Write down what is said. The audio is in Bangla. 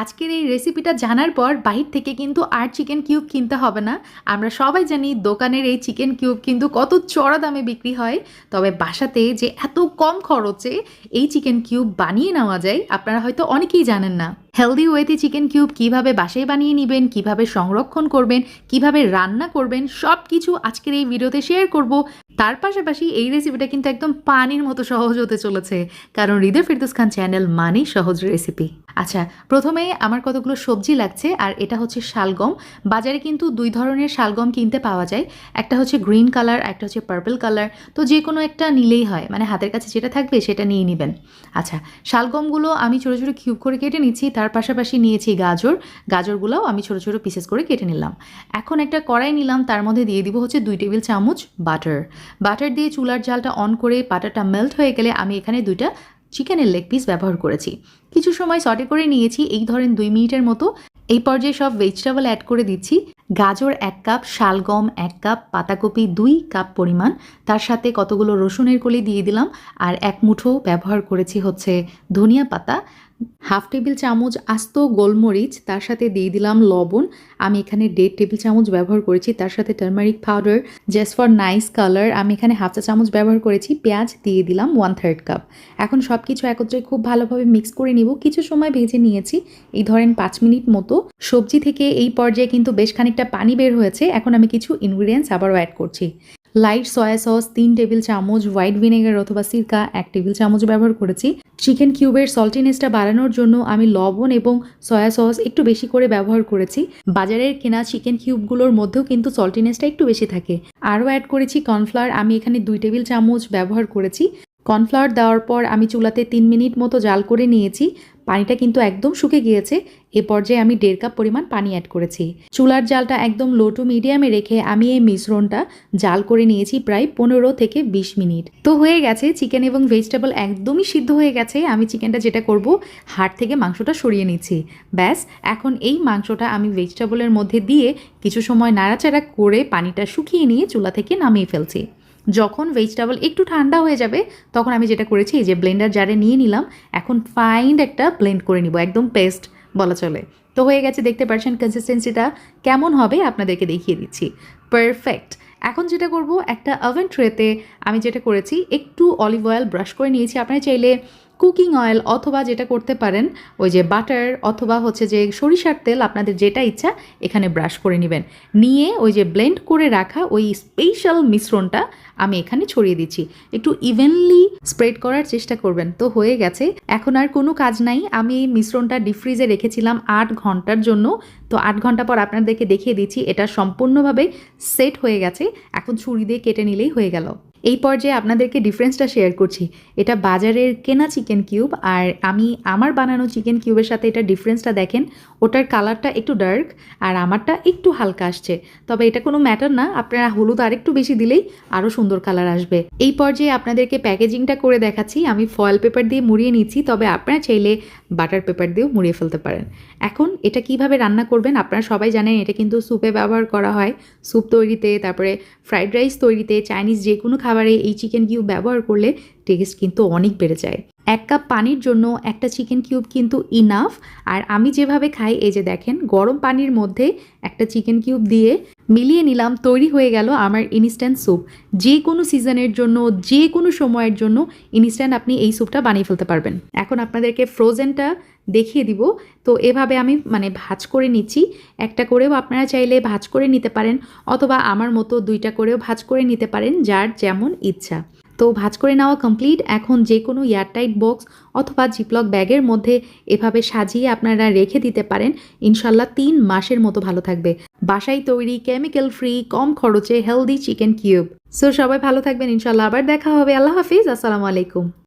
আজকের এই রেসিপিটা জানার পর বাহির থেকে কিন্তু আর চিকেন কিউব কিনতে হবে না। আমরা সবাই জানি দোকানের এই চিকেন কিউব কিন্তু কত চড়া দামে বিক্রি হয়। তবে বাসাতে যে এত কম খরচে এই চিকেন কিউব বানিয়ে নেওয়া যায়, আপনারা হয়তো অনেকেই জানেন না। হেলদি ওয়েতে চিকেন কিউব কীভাবে বাসায় বানিয়ে নেবেন, কীভাবে সংরক্ষণ করবেন, কীভাবে রান্না করবেন সব কিছু আজকের এই ভিডিওতে শেয়ার করব। তার পাশাপাশি এই রেসিপিটা কিন্তু একদম পানির মতো সহজ হতে চলেছে। কারণ হৃদয় ফিরদুস খান চ্যানেল মানেই সহজ রেসিপি আচ্ছা প্রথমে আমার কতগুলো সবজি লাগছে আর এটা হচ্ছে শালগম। বাজারে কিন্তু দুই ধরনের শালগম কিনতে পাওয়া যায়। একটা হচ্ছে গ্রিন কালার, একটা হচ্ছে পার্পল কালার। তো যে কোনো একটা নিলেই হয় মানে হাতের কাছে যেটা থাকবে সেটা নিয়ে নেবেন। আচ্ছা শালগমগুলো আমি ছোটো ছোটো কিউব করে কেটে নিচ্ছি, তার পাশাপাশি নিয়েছি গাজর। গাজরগুলোও আমি ছোটো ছোটো পিসেস করে কেটে নিলাম। এখন একটা কড়াই নিলাম, তার মধ্যে দিয়ে দিব হচ্ছে দুই টেবিল চামচ বাটার বাটার দিয়ে চুলার জালটা অন করে বাটারটা মেল্ট হয়ে গেলে আমি এখানে দুইটা চিকেনের লেগ পিস ব্যবহার করেছি। কিছু সময় সটে করে নিয়েছি, এই ধরেন দুই মিনিটের মতো। এই পর্যায়ে সব ভেজিটেবল অ্যাড করে দিচ্ছি। গাজর এক কাপ শালগম এক কাপ পাতাকপি দুই কাপ পরিমাণ। তার সাথে কতগুলো রসুনের কলি দিয়ে দিলাম। আর এক মুঠো ব্যবহার করেছি হচ্ছে ধনিয়া পাতা। হাফ টেবিল চামচ আস্ত গোলমরিচ, তার সাথে দিয়ে দিলাম লবণ। আমি এখানে দেড় টেবিল চামচ ব্যবহার করেছি, তার সাথে turmeric powder just for nice colour আমি এখানে হাফ চা চামচ ব্যবহার করেছি, পেঁয়াজ দিয়ে দিলাম ওয়ান থার্ড কাপ এখন সব কিছু একত্রে খুব ভালোভাবে মিক্স করে নিব। কিছু সময় ভেজে নিয়েছি, এই ধরেন পাঁচ মিনিট মতো। সবজি থেকে এই পর্যায়ে কিন্তু বেশ খানিকটা পানি বের হয়েছে। এখন আমি কিছু ইনগ্রিডিয়েন্টস আবারও অ্যাড করছি। লাইট সয়া সস, তিন টেবিল চামচ হোয়াইট ভিনেগার অথবা সিরকা, এক টেবিল চামচ ব্যবহার করেছি। চিকেন কিউবের সল্টিনেসটা বাড়ানোর জন্য আমি লবণ এবং সয়া সস একটু বেশি করে ব্যবহার করেছি। বাজারের কেনা চিকেন কিউবগুলোর মধ্যেও কিন্তু সল্টিনেসটা একটু বেশি থাকে। আরও অ্যাড করেছি কর্নফ্লাওয়ার, আমি এখানে দুই টেবিল চামচ ব্যবহার করেছি। কর্নফ্লাওয়ার দেওয়ার পর আমি চুলাতে তিন মিনিট মতো জাল করে নিয়েছি। পানিটা কিন্তু একদম শুকে গিয়েছে। এ পর্যায়ে আমি দেড় কাপ পরিমাণ পানি অ্যাড করেছি। চুলার জালটা একদম লো টু মিডিয়ামে রেখে আমি এই মিশ্রণটা জাল করে নিয়েছি প্রায় পনেরো থেকে বিশ মিনিট। তো হয়ে গেছে চিকেন এবং ভেজিটেবল একদমই সিদ্ধ হয়ে গেছে। আমি চিকেনটা যেটা করব, হাড় থেকে মাংসটা সরিয়ে নিচ্ছি। ব্যাস, এখন এই মাংসটা আমি ভেজিটেবলের মধ্যে দিয়ে কিছু সময় নাড়াচাড়া করে পানিটা শুকিয়ে নিয়ে চুলা থেকে নামিয়ে ফেলছি। যখন ভেজিটেবল একটু ঠান্ডা হয়ে যাবে, তখন আমি যেটা করেছি যে ব্লেন্ডার জারে নিয়ে নিলাম। এখন ফাইন একটা ব্লেন্ড করে নিব, একদম পেস্ট বলা চলে। তো হয়ে গেছে, দেখতে পাচ্ছেন কনসিস্টেন্সিটা কেমন হবে, আপনাদেরকে দেখিয়ে দিচ্ছি। পারফেক্ট এখন যেটা করব, একটা ওভেন ট্রেতে আমি যেটা করেছি, একটু অলিভ অয়েল ব্রাশ করে নিয়েছি। আপনারা চাইলে কুকিং অয়েল অথবা যেটা করতে পারেন, ওই যে বাটার অথবা হচ্ছে যে সরিষার তেল আপনাদের যেটা ইচ্ছা, এখানে ব্রাশ করে নেবেন। নিয়ে ওই যে ব্লেন্ড করে রাখা ওই স্পেশাল মিশ্রণটা আমি এখানে ছড়িয়ে দিচ্ছি। একটু ইভেনলি স্প্রেড করার চেষ্টা করবেন, তো হয়ে গেছে। এখন আর কোনো কাজ নাই, আমি এই মিশ্রণটা ডিপ ফ্রিজে রেখেছিলাম আট ঘণ্টার জন্য। তো আট ঘণ্টা পর আপনাদেরকে দেখিয়ে দিচ্ছি, এটা সম্পূর্ণভাবে সেট হয়ে গেছে। এখন ছুরি দিয়ে কেটে নিলেই হয়ে গেল। এই পর্যায়ে আপনাদেরকে ডিফারেন্সটা শেয়ার করছি। এটা বাজারের কেনা চিকেন কিউব আর আমি আমার বানানো চিকেন কিউবের সাথে এটা ডিফারেন্সটা দেখেন, ওটার কালারটা একটু ডার্ক আর আমারটা একটু হালকা আসছে। তবে এটা কোনো ম্যাটার না, আপনারা হলুদ আরেকটু বেশি দিলেই আরও সুন্দর কালার আসবে। এই পর্যায়ে আপনাদেরকে প্যাকেজিংটা করে দেখাচ্ছি। আমি ফয়েল পেপার দিয়ে মুড়িয়ে নিচ্ছি, তবে আপনারা চাইলে বাটার পেপার দিয়েও মুড়িয়ে ফেলতে পারেন। এখন এটা কীভাবে রান্না করবেন আপনারা সবাই জানেন, এটা কিন্তু স্যুপে ব্যবহার করা হয়। স্যুপ তৈরিতে, তারপরে ফ্রাইড রাইস তৈরিতে চাইনিজ যে কোনো খাবারে এই চিকেন কিউব ব্যবহার করলে টেস্ট কিন্তু অনেক বেড়ে যায়। এক কাপ পানির জন্য একটা চিকেন কিউব কিন্তু ইনাফ আর আমি যেভাবে খাই, এই যে দেখেন, গরম পানির মধ্যে একটা চিকেন কিউব দিয়ে মিলিয়ে নিলাম, তৈরি হয়ে গেল আমার ইনস্ট্যান্ট স্যুপ যে কোনো সিজনের জন্য, যে কোনো সময়ের জন্য ইনস্ট্যান্ট আপনি এই স্যুপটা বানিয়ে ফেলতে পারবেন। এখন আপনাদেরকে ফ্রোজেনটা দেখিয়ে দিব। তো এভাবে আমি মানে ভাজ করে নিচ্ছি। একটা করেও আপনারা চাইলে ভাজ করে নিতে পারেন, অথবা আমার মতো দুইটা করেও ভাজ করে নিতে পারেন, যার যেমন ইচ্ছা। তো ভাজ করে নেওয়া কমপ্লিট এখন যে কোনো এয়ারটাইট বক্স অথবা জিপলক ব্যাগের মধ্যে এভাবে সাজিয়ে আপনারা রেখে দিতে পারেন। ইনশাল্লাহ তিন মাসের মতো ভালো থাকবে। বাসায় তৈরি কেমিক্যাল ফ্রি কম খরচে হেলদি চিকেন কিউব সো সবাই ভালো থাকবেন। ইনশাল্লাহ আবার দেখা হবে। আল্লাহ হাফিজ। আসসালামু আলাইকুম।